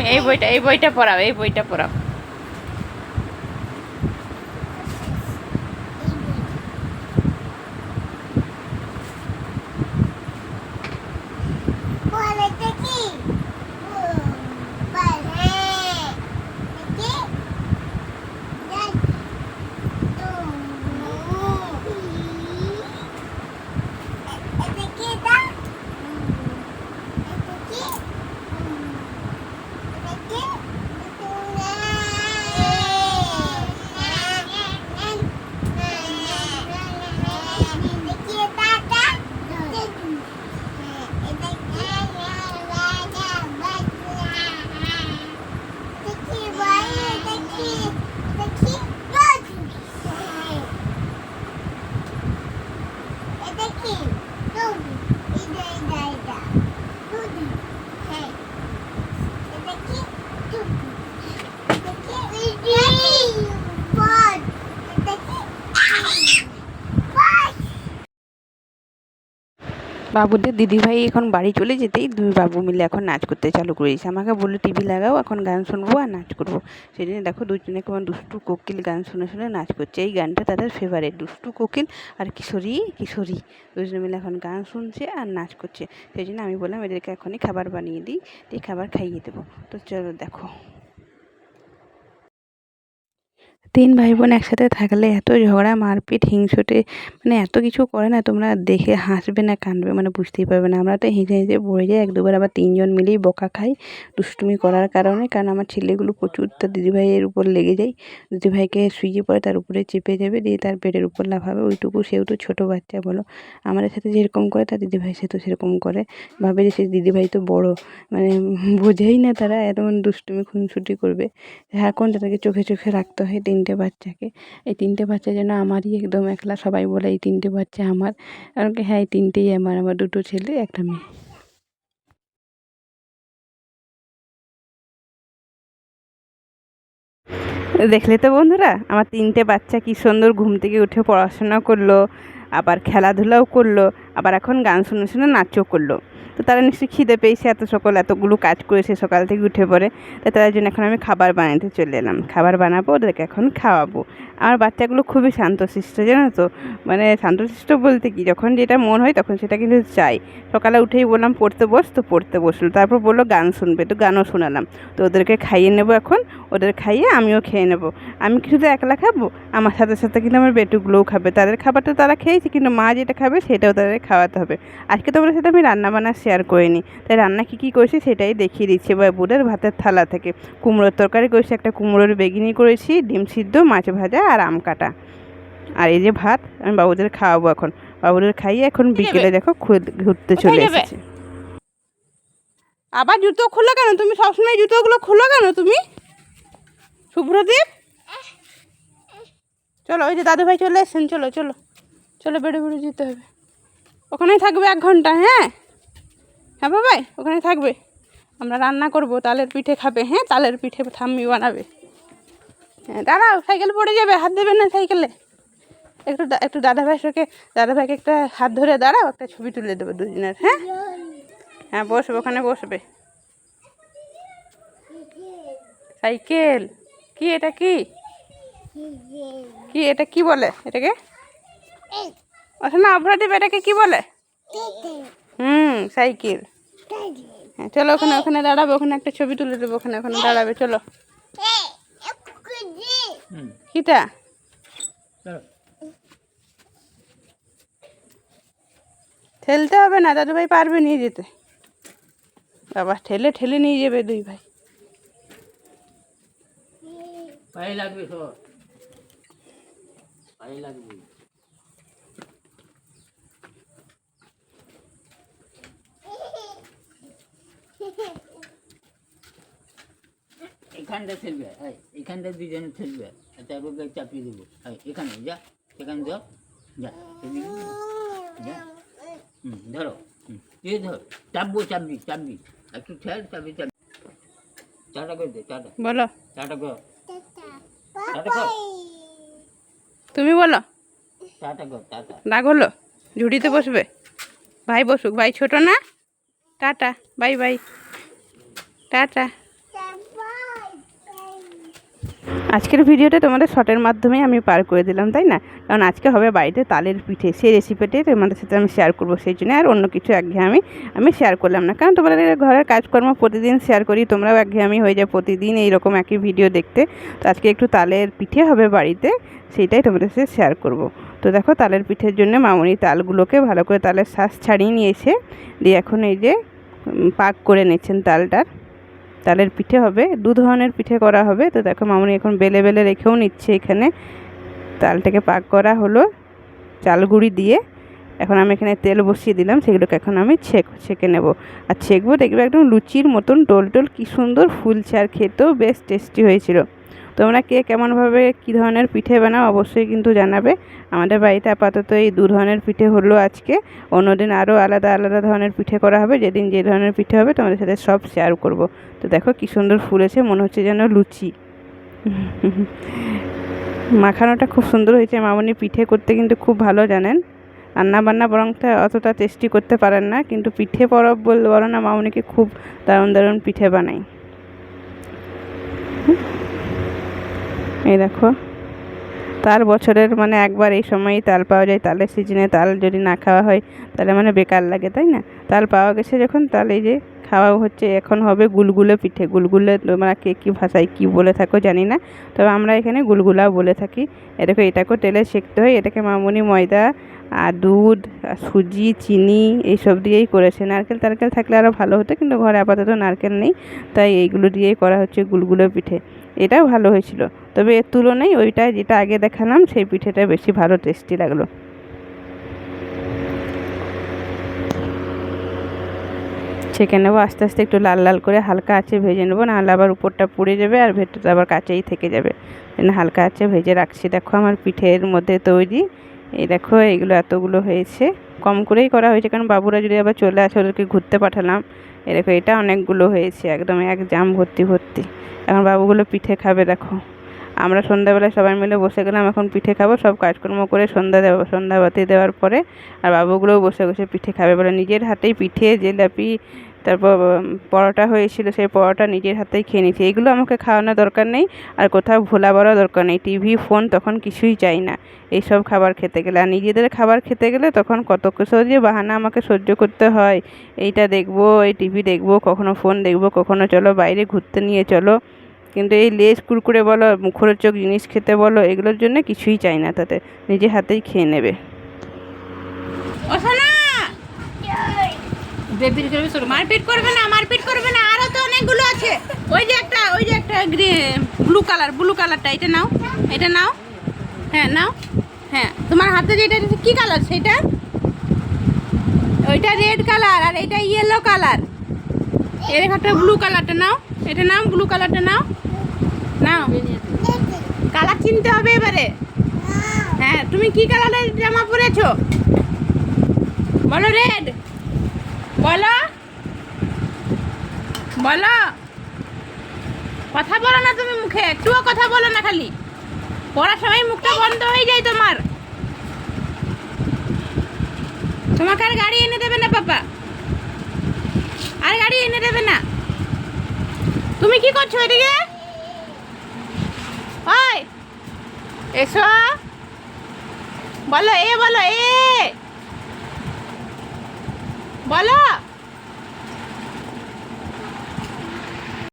তুমি এই বইটা এই বইটা পড়াও এই বইটা পড়াও। বাবুদের দিদিভাই এখন বাড়ি চলে যেতেই দুই বাবু মিলে এখন নাচ করতে চালু করেছে। আমাকে বলল, টিভি লাগাও, এখন গান শুনব আর নাচ করব। সেই জন্য দেখো দুজনে কেমন দুষ্টু কোকিল গান শুনে শুনে নাচ করছে। এই গানটা তাদের ফেভারিট দুষ্টু কোকিল আর কিশোরী কিশোরী। দুজনে মিলে এখন গান শুনছে আর নাচ করছে। সেই জন্য আমি বললাম, এদেরকে এখনই খাবার বানিয়ে দিই, দিয়ে খাবার খাইয়ে দেবো। তো চলো দেখো। তিন ভাই বোন একসাথে থাকলে এত ঝগড়া, মারপিট, হিংসুটে মানে এত কিছু করে না, তোমরা দেখে হাসবে না, কাঁদবে মানে বুঝতেই পারবে না। আমরা তো হেসে হেসে পড়ে যাই, এক দুবার আবার তিনজন মিলেই বকা খাই দুষ্টুমি করার কারণে। কারণ আমার ছেলেগুলো প্রচুর তার দিদিভাইয়ের উপর লেগে যায়। দিদিভাইকে শুয়ে পড়ে, তার উপরে চেপে যাবে, দিয়ে তার পেটের উপর লাফাবে, ওইটুকু সেও তো ছোটো বাচ্চা, বলো। আমাদের সাথে যেরকম করে, তার দিদিভাই সে তো সেরকম করে। ভাবে যে সে দিদিভাই তো বড় মানে বোঝেই না তারা এমন দুষ্টুমি, খুনসুটি করবে। এখন তাদেরকে চোখে চোখে রাখতে হয় তিনটে বাচ্চাকে। এই তিনটে বাচ্চা যেন আমারই একদম একলা, সবাই বলে এই তিনটে বাচ্চা আমার। কারণ কি হ্যাঁ এই তিনটেই আমার আমার দুটো ছেলে, একটা মেয়ে। দেখলে তো বন্ধুরা, আমার তিনটে বাচ্চা কি সুন্দর ঘুম থেকে উঠে পড়াশোনা করল, আবার খেলাধুলাও করল, আবার এখন গান শুনে শুনে নাচও করল। তো তারা নিশ্চয়ই খিদে পেয়েছে, এত সকাল, এতগুলো কাজ করেছে, সকাল থেকে উঠে পড়ে। তো তাদের জন্য এখন আমি খাবার বানাতে চলে এলাম। খাবার বানাবো, ওদেরকে এখন খাওয়াবো। আমার বাচ্চাগুলো খুবই শান্তশিষ্ট, জানো তো? মানে শান্তশিষ্ট বলতে কি, যখন যেটা মন হয় তখন সেটা কিন্তু চাই। সকালে উঠেই বললাম, পড়তে বস তো, পড়তে বসল। তারপর বলল, গান শুনবে। তো গানও শোনালাম। তো ওদেরকে খাইয়ে নেব এখন, ওদের খাইয়ে আমিও খেয়ে নেব। আমি কিছু তো একলা খাব? আমার সাথে সাথে কিন্তু আমার বেটুগুলোও খাবে। তাদের খাবারটা তারা খেয়েছে, কিন্তু মা যেটা খাবে সেটাও তাদের খাওয়াতে হবে। আজকে তোমাদের সেটা আমি রান্না বান্না শেয়ার করিনি। তাই রান্না কী কী করেছি সেটাই দেখিয়ে দিচ্ছি। বাবুদের ভাতের থালা থেকে কুমড়োর তরকারি করেছি একটা কুমড়োর বেগিনি করেছি ডিম সিদ্ধ মাছ ভাজা আর আম কাটা। আর এই যে ভাত আমি বাবুদের খাওয়াবো এখন। বাবুদের খাইয়ে এখন বিকেলে দেখো ঘুরতে চলে এসেছে। আবার জুতো খোলো কেন? তুমি সবসময় জুতোগুলো খোলো কেন তুমি? শুভ্রদীপ চলো ওই যে দাদু ভাই চলে এসছেন। চলো চলো। চলো বেড়ে বেড়ে যেতে হবে। ওখানেই থাকবে এক ঘণ্টা হ্যাঁ? হ্যাঁ বাবাই ওখানে থাকবে। আমরা রান্না করব তালের পিঠে খাবে। হ্যাঁ তালের পিঠে ঠাম্মি বানাবে। হ্যাঁ দাঁড়াও সাইকেল পড়ে যাবে হাত দেবে না সাইকেলে। একটু একটু দাদা ভাইয়ের সঙ্গে দাদা ভাইকে একটা হাত ধরে দাঁড়াও একটা ছবি তুলে দেবো দুজনের হ্যাঁ? হ্যাঁ বসবে ওখানে বসবে। সাইকেল কি এটা কি? কি এটা কি বলে এটাকে? আচ্ছা না অপরাধীপ এটাকে কি বলে? হুম সাইকেল। হ্যাঁ চলো ওখানে ওখানে দাঁড়াবে ওখানে একটা ছবি তুলে দেবো ওখানে ওখানে দাঁড়াবে চলো। কিটা? ঠেলতে হবে না দাদু ভাই পারবে নিয়ে যেতে। বাবা ঠেলে ঠেলে নিয়ে যাবে দুই ভাই। লাগবে লাগবে। এখানটা এই, এখানটা দুজনে আর তারপর ব্যাগ চাপিয়ে দেবো। এখানে যা এখানে যাও যা যা হুম ধরো হুম ধর চাপবো চাপবি চাপবি একটু ঠেল চাপবি চাপবি। চাটা করে দে চাটা। বলো। চাটা কর। তুমি বলো। চাটা কর টাটা রাগ হলো? ঝুড়িতে বসবে? ভাই বসুক ভাই ছোট না? Tata bye bye. টাটা। আজকের ভিডিওটা তোমাদের শর্টের মাধ্যমে আমি পার করে দিলাম, তাই না? কারণ আজকে হবে বাড়িতে তালের পিঠে। সেই রেসিপিটাই তোমাদের সাথে আমি শেয়ার করব সেই জন্য, আর অন্য কিছু একঘেয়েমি আমি শেয়ার করলাম না। কারণ তোমাদের ঘরের কাজকর্ম প্রতিদিন শেয়ার করি, তোমরাও একঘেয়েমি হয়ে যায় প্রতিদিন এইরকম একই ভিডিও দেখতে। তো আজকে একটু তালের পিঠে হবে বাড়িতে, সেইটাই তোমাদের সাথে শেয়ার করব। তো দেখো তালের পিঠের জন্য মামনি তালগুলোকে ভালো করে তালের শ্বাস ছাড়িয়ে নিয়েছে। দিয়ে এখন এই যে পাক করে নিচ্ছেন তালটার। তালের পিঠে হবে, দু ধরনের পিঠে করা হবে। তো দেখো মামনি এখন বেলে বেলে রেখেও নিচ্ছে এখানে। তালটাকে পাক করা হলো চালগুড়ি দিয়ে। এখন আমি এখানে তেল বসিয়ে দিলাম, সেগুলোকে এখন আমি ছেঁক, ছেঁকে নেব। আর ছেঁকবো দেখবে একদম লুচির মতন টোল টোল কী সুন্দর ফুলছে। আর খেতেও বেশ টেস্টি হয়েছিল। তোমরা কে কেমনভাবে কী ধরনের পিঠে বানাও অবশ্যই কিন্তু জানাবে। আমাদের বাড়িতে আপাতত এই দু ধরনের পিঠে হলো আজকে। অন্যদিন আরও আলাদা আলাদা ধরনের পিঠে করা হবে। যেদিন যে ধরনের পিঠে হবে তোমাদের সাথে সব শেয়ার করব। তো দেখো কী সুন্দর ফুলেছে, মনে হচ্ছে যেন লুচি। মাখানোটা খুব সুন্দর হয়েছে। মামনি পিঠে করতে কিন্তু খুব ভালো জানেন। রান্না বান্না বরংটা অতটা টেস্টি করতে পারেন না। কিন্তু পিঠে পরব বললে বলো না, মামনিকে খুব দারুণ দারুণ পিঠে বানাই এই দেখো। তাল বছরের মানে একবার এই সময়ই তাল পাওয়া যায়। তালের সিজনে তাল যদি না খাওয়া হয়, তাহলে মানে বেকার লাগে, তাই না? তাল পাওয়া গেছে যখন তাহলে এই যে খাওয়া হচ্ছে, এখন হবে গুলগুলে পিঠে। গুলগুলে তোমরা কে কী ভাষায় কী বলে থাকো জানি না, তবে আমরা এখানে গুলগুলা বলে থাকি। এ দেখো, এটাকেও তেলে সেঁকতে হয়, এটাকে মামুনি, ময়দা আর দুধ সুজি, চিনি এইসব দিয়েই করেছে। নারকেল টারকেল থাকলে আরও ভালো হতো, কিন্তু ঘরে আপাতত নারকেল নেই, তাই এইগুলো দিয়েই করা হচ্ছে গুলগুলো পিঠে। এটাও ভালো হয়েছিল, তবে এর তুলনায় ওইটা যেটা আগে দেখালাম, সেই পিঠেটা বেশি ভালো, টেস্টি লাগল। ছেঁকে নেব, আস্তে আস্তে একটু লাল লাল করে হালকা আছে ভেজে নেব, নাহলে আবার উপরটা পুড়ে যাবে আর ভেতরটা আবার কাঁচাই থেকে যাবে। হালকা আছে ভেজে রাখছি। দেখো আমার পিঠের মধ্যে তৈরি। এই দেখো এইগুলো এতগুলো হয়েছে। কম করেই করা হয়েছে, কারণ বাবুরা যদি আবার চলে আসে ওদেরকে ঘুরতে পাঠালাম দেখো এটা অনেকগুলো হয়েছে, একদম এক জাম ভর্তি ভর্তি। এখন বাবুগুলো পিঠে খাবে, দেখো। আমরা সন্ধ্যাবেলায় সবাই মিলে বসে গেলাম, এখন পিঠে খাব, সব কাজকর্ম করে সন্ধ্যা দেওয়া সন্ধ্যা বাতি দেওয়ার পরে, আর বাবুগুলোও বসে বসে পিঠে খাবে বলে নিজের হাতেই পিঠে, জিলাপি তারপর পরোটা হয়েছিল, সেই পরোটা নিজের হাতেই খেয়ে নিয়েছি। এগুলো আমাকে খাওয়ানোর দরকার নেই আর কোথাও ভোলা বড় দরকার নেই। টিভি, ফোন, তখন কিছুই চাই না। এইসব খাবার খেতে গেলে। আর নিজেদের খাবার খেতে গেলে তখন কত কিছু যে বাহানা আমাকে সহ্য করতে হয়। এইটা দেখব, এই টিভি দেখব, কখনো ফোন দেখব, কখনো চলো বাইরে ঘুরতে নিয়ে চলো। কিন্তু এই লেজ কুরকুরে বলো, মুখরোচক জিনিস খেতে বলো, এগুলোর জন্য কিছুই চাই না তাতে। নিজে হাতেই খেয়ে নেবে। বেবির করবে সরো মারপিট করবে না, মারপিট করবে না আরও তো অনেকগুলো আছে। ওই যে একটা, ওই যে একটা ব্লু কালার ব্লু কালারটা এটা নাও এটা নাও। হ্যাঁ নাও। হ্যাঁ তোমার হাতে যেটা কি কালার সেটা? ওইটা রেড কালার আর এটা ইয়েলো কালারের একটা ব্লু কালারটা নাও। এটা নাও ব্লু কালারটা নাও। নাও। কালার চিনতে হবে এবারে। হ্যাঁ তুমি কি কালারের জামা পরেছো? বলো রেড বলো। বলো। কথা বলো না তুমি মুখে, একটুও কথা বলো না খালি। পড়ার সময় মুখটা বন্ধ হয়ে যায় তোমার। তোমাকে আর গাড়ি এনে দেবে না পাপা। আর গাড়ি এনে দেবে না। তুমি কি করছ এদিকে? এসো। বলো, এ বলো, এ। বলো